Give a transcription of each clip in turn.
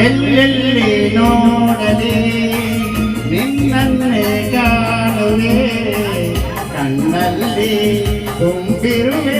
ಎಲ್ಲೆಲ್ಲಿ ನೋಡದೆ ನಿನ್ನನ್ನೇ ಕಾಣುವೆ ಕಣ್ಣಲ್ಲಿ ತುಂಬಿರುವೆ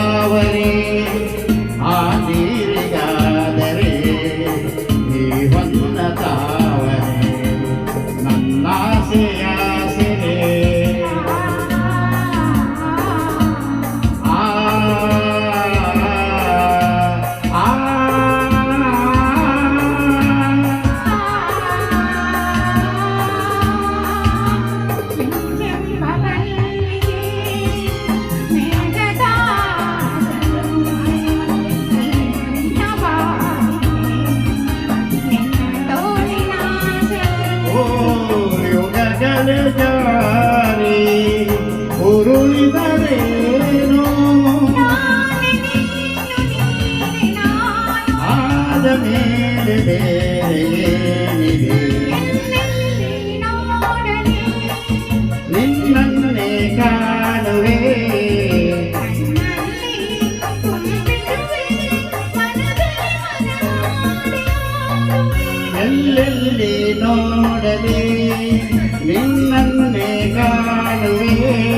ನಿನ್ನನ್ನೇ ಕಾಣುವೆ. ಎಲ್ಲೆಲ್ಲಿ ನೋಡಲಿ ನಿನ್ನನ್ನೇ ಕಾಣುವೆ.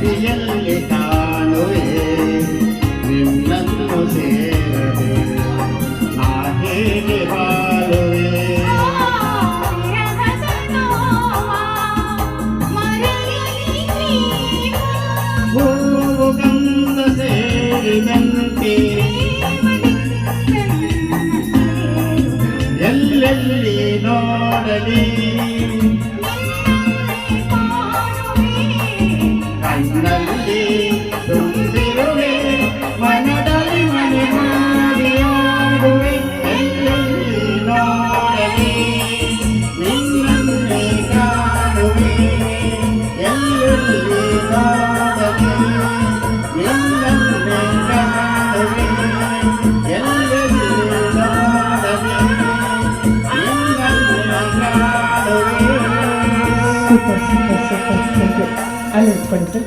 வியல் super super super thank you ಅಲ್ಲಿ ಸರ್